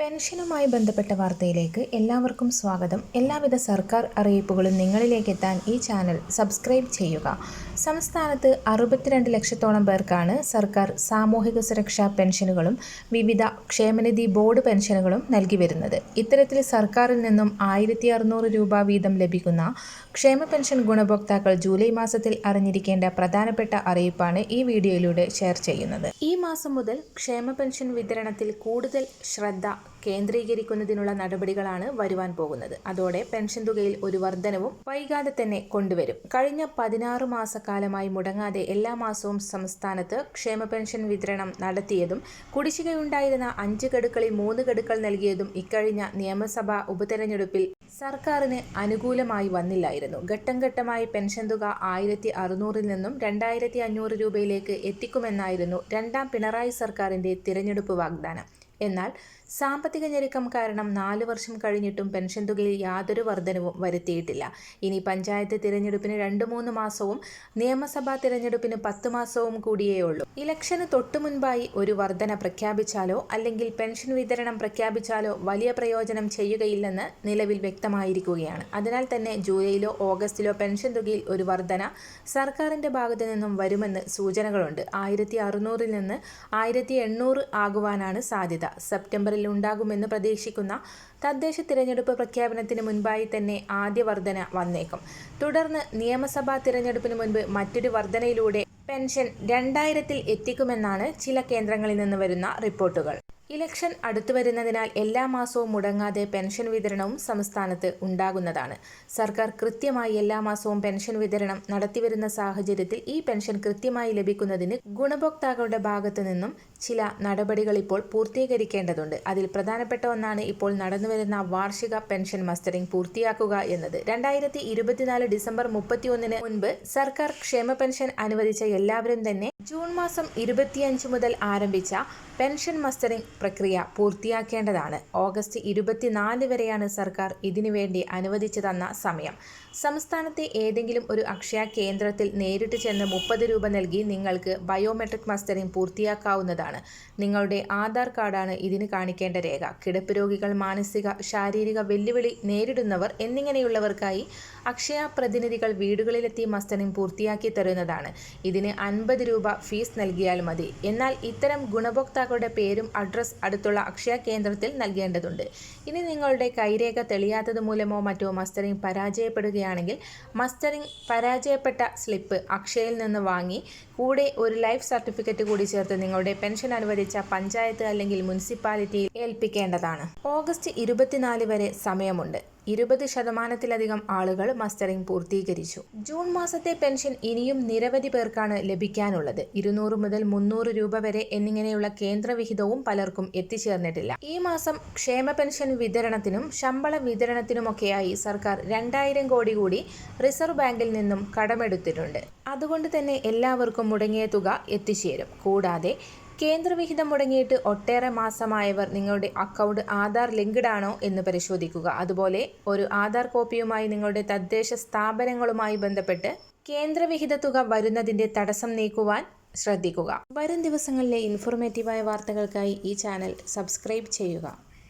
പെൻഷനുമായി ബന്ധപ്പെട്ട വാർത്തയിലേക്ക് എല്ലാവർക്കും സ്വാഗതം. എല്ലാവിധ സർക്കാർ അറിയിപ്പുകളും നിങ്ങളിലേക്ക് എത്താൻ ഈ ചാനൽ സബ്സ്ക്രൈബ് ചെയ്യുക. സംസ്ഥാനത്ത് അറുപത്തിരണ്ട് ലക്ഷത്തോളം പേർക്കാണ് സർക്കാർ സാമൂഹിക സുരക്ഷാ പെൻഷനുകളും വിവിധ ക്ഷേമനിധി ബോർഡ് പെൻഷനുകളും നൽകി വരുന്നത്. ഇത്തരത്തിൽ സർക്കാരിൽ നിന്നും ആയിരത്തി അറുന്നൂറ് രൂപ വീതം ലഭിക്കുന്ന ക്ഷേമ പെൻഷൻ ഗുണഭോക്താക്കൾ ജൂലൈ മാസത്തിൽ അറിഞ്ഞിരിക്കേണ്ട പ്രധാനപ്പെട്ട അറിയിപ്പാണ് ഈ വീഡിയോയിലൂടെ ഷെയർ ചെയ്യുന്നത്. ഈ മാസം മുതൽ ക്ഷേമ പെൻഷൻ വിതരണത്തിൽ കൂടുതൽ ശ്രദ്ധ കേന്ദ്രീകരിക്കുന്നതിനുള്ള നടപടികളാണ് വരുവാൻ പോകുന്നത്. അതോടെ പെൻഷൻ തുകയിൽ ഒരു വർധനവും വൈകാതെ തന്നെ കൊണ്ടുവരും. കഴിഞ്ഞ പതിനാറ് മാസക്കാലമായി മുടങ്ങാതെ എല്ലാ മാസവും സംസ്ഥാനത്ത് ക്ഷേമ പെൻഷൻ വിതരണം നടത്തിയതും കുടിശ്ശികയുണ്ടായിരുന്ന അഞ്ച് ഗഡുക്കളിൽ മൂന്ന് ഗഡുക്കൾ നൽകിയതും ഇക്കഴിഞ്ഞ നിയമസഭാ ഉപതെരഞ്ഞെടുപ്പിൽ സർക്കാരിന് അനുകൂലമായി വന്നില്ലായിരുന്നു. ഘട്ടം ഘട്ടമായി പെൻഷൻ തുക ആയിരത്തി അറുന്നൂറിൽ നിന്നും രണ്ടായിരത്തി അഞ്ഞൂറ് രൂപയിലേക്ക് എത്തിക്കുമെന്നായിരുന്നു രണ്ടാം പിണറായി സർക്കാരിന്റെ തിരഞ്ഞെടുപ്പ് വാഗ്ദാനം. എന്നാൽ സാമ്പത്തിക ഞെരുക്കം കാരണം നാല് വർഷം കഴിഞ്ഞിട്ടും പെൻഷൻ തുകയിൽ യാതൊരു വർധനവും വരുത്തിയിട്ടില്ല. ഇനി പഞ്ചായത്ത് തിരഞ്ഞെടുപ്പിന് രണ്ട് മൂന്ന് മാസവും നിയമസഭാ തിരഞ്ഞെടുപ്പിന് പത്ത് മാസവും കൂടിയേ ഉള്ളൂ ഇലക്ഷന് തൊട്ടു മുൻപായി ഒരു വർധന പ്രഖ്യാപിച്ചാലോ അല്ലെങ്കിൽ പെൻഷൻ വിതരണം പ്രഖ്യാപിച്ചാലോ വലിയ പ്രയോജനം ചെയ്യുകയില്ലെന്ന് നിലവിൽ വ്യക്തമായിരിക്കുകയാണ്. അതിനാൽ തന്നെ ജൂലൈയിലോ ഓഗസ്റ്റിലോ പെൻഷൻ തുകയിൽ ഒരു വർധന സർക്കാരിന്റെ ഭാഗത്തു നിന്നും വരുമെന്ന് സൂചനകളുണ്ട്. ആയിരത്തി അറുന്നൂറിൽ നിന്ന് ആയിരത്തി എണ്ണൂറ് ആകുവാനാണ് സാധ്യത. സെപ്റ്റംബറിൽ ഉണ്ടാകുമെന്ന് പ്രതീക്ഷിക്കുന്ന തദ്ദേശ തിരഞ്ഞെടുപ്പ് പ്രഖ്യാപനത്തിന് മുൻപായി തന്നെ ആദ്യ വർധന വന്നേക്കും. തുടർന്ന് നിയമസഭാ തിരഞ്ഞെടുപ്പിന് മുൻപ് മറ്റൊരു വർധനയിലൂടെ പെൻഷൻ രണ്ടായിരത്തിൽ എത്തിക്കുമെന്നാണ് ചില കേന്ദ്രങ്ങളിൽ നിന്ന് വരുന്ന റിപ്പോർട്ടുകൾ. ഇലക്ഷൻ അടുത്തു വരുന്നതിനാൽ എല്ലാ മാസവും മുടങ്ങാതെ പെൻഷൻ വിതരണവും സംസ്ഥാനത്ത് ഉണ്ടാകുന്നതാണ്. സർക്കാർ കൃത്യമായി എല്ലാ മാസവും പെൻഷൻ വിതരണം നടത്തിവരുന്ന സാഹചര്യത്തിൽ ഈ പെൻഷൻ കൃത്യമായി ലഭിക്കുന്നതിന് ഗുണഭോക്താക്കളുടെ ഭാഗത്തു നിന്നും ചില നടപടികൾ ഇപ്പോൾ പൂർത്തീകരിക്കേണ്ടതുണ്ട്. അതിൽ പ്രധാനപ്പെട്ട ഒന്നാണ് ഇപ്പോൾ നടന്നുവരുന്ന വാർഷിക പെൻഷൻ മസ്റ്ററിംഗ് പൂർത്തിയാക്കുക എന്നത്. രണ്ടായിരത്തി ഇരുപത്തിനാല് ഡിസംബർ മുപ്പത്തിയൊന്നിന് മുൻപ് സർക്കാർ ക്ഷേമ പെൻഷൻ അനുവദിച്ച എല്ലാവരും തന്നെ ജൂൺ മാസം ഇരുപത്തിയഞ്ച് മുതൽ ആരംഭിച്ച പെൻഷൻ മസ്റ്ററിംഗ് പ്രക്രിയ പൂർത്തിയാക്കേണ്ടതാണ്. ഓഗസ്റ്റ് ഇരുപത്തിനാല് വരെയാണ് സർക്കാർ ഇതിനുവേണ്ടി അനുവദിച്ചു തന്ന സമയം. സംസ്ഥാനത്തെ ഏതെങ്കിലും ഒരു അക്ഷയ കേന്ദ്രത്തിൽ നേരിട്ട് ചെന്ന് മുപ്പത് രൂപ നൽകി നിങ്ങൾക്ക് ബയോമെട്രിക് മസ്റ്ററിംഗ് പൂർത്തിയാക്കാവുന്നതാണ്. നിങ്ങളുടെ ആധാർ കാർഡാണ് ഇതിന് കാണിക്കേണ്ട രേഖ. കിടപ്പ് രോഗികൾ മാനസിക ശാരീരിക വെല്ലുവിളി നേരിടുന്നവർ എന്നിങ്ങനെയുള്ളവർക്കായി അക്ഷയ പ്രതിനിധികൾ വീടുകളിലെത്തി മസ്റ്ററിംഗ് പൂർത്തിയാക്കി തരുന്നതാണ്. ഇതിന് അൻപത് രൂപ ഫീസ് നൽകിയാൽ മതി. എന്നാൽ ഇത്തരം ഗുണഭോക്താക്കളുടെ പേരും അഡ്രസ് അടുത്തുള്ള അക്ഷയ കേന്ദ്രത്തിൽ നൽകേണ്ടതുണ്ട്. ഇനി നിങ്ങളുടെ കൈരേഖ തെളിയാത്തത് മൂലമോ മറ്റോ മസ്റ്ററിംഗ് പരാജയപ്പെടുകയാണെങ്കിൽ മസ്റ്ററിംഗ് പരാജയപ്പെട്ട സ്ലിപ്പ് അക്ഷയയിൽ നിന്ന് വാങ്ങി കൂടെ ഒരു ലൈഫ് സർട്ടിഫിക്കറ്റ് കൂടി ചേർത്ത് നിങ്ങളുടെ പെൻഷൻ അനുവദിച്ച പഞ്ചായത്ത് അല്ലെങ്കിൽ മുനിസിപ്പാലിറ്റിയിൽ ഏൽപ്പിക്കേണ്ടതാണ്. ഓഗസ്റ്റ് ഇരുപത്തിനാല് വരെ സമയമുണ്ട്. ഇരുപത് ശതമാനത്തിലധികം ആളുകൾ മസ്റ്ററിംഗ് പൂർത്തീകരിച്ചു. ജൂൺ മാസത്തെ പെൻഷൻ ഇനിയും നിരവധി പേർക്കാണ് ലഭിക്കാനുള്ളത്. ഇരുന്നൂറ് മുതൽ മുന്നൂറ് രൂപ വരെ എന്നിങ്ങനെയുള്ള കേന്ദ്രവിഹിതവും പലർക്കും എത്തിച്ചേർന്നിട്ടില്ല. ഈ മാസം ക്ഷേമ പെൻഷൻ വിതരണത്തിനും ശമ്പള വിതരണത്തിനുമൊക്കെയായി സർക്കാർ രണ്ടായിരം കോടി കൂടി റിസർവ് ബാങ്കിൽ നിന്നും കടമെടുത്തിട്ടുണ്ട്. അതുകൊണ്ട് തന്നെ എല്ലാവർക്കും മുടങ്ങിയ തുക എത്തിച്ചേരും. കൂടാതെ കേന്ദ്രവിഹിതം മുടങ്ങിയിട്ട് ഒട്ടേറെ മാസമായവർ നിങ്ങളുടെ അക്കൗണ്ട് ആധാർ ലിങ്ക്ഡ് ആണോ എന്ന് പരിശോധിക്കുക. അതുപോലെ ഒരു ആധാർ കോപ്പിയുമായി നിങ്ങളുടെ തദ്ദേശ സ്ഥാപനങ്ങളുമായി ബന്ധപ്പെട്ട് കേന്ദ്രവിഹിത തുക വരുന്നതിന്റെ തടസ്സം നീക്കുവാൻ ശ്രദ്ധിക്കുക. വരും ദിവസങ്ങളിലെ ഇൻഫോർമേറ്റീവായ വാർത്തകൾക്കായി ഈ ചാനൽ സബ്സ്ക്രൈബ് ചെയ്യുക.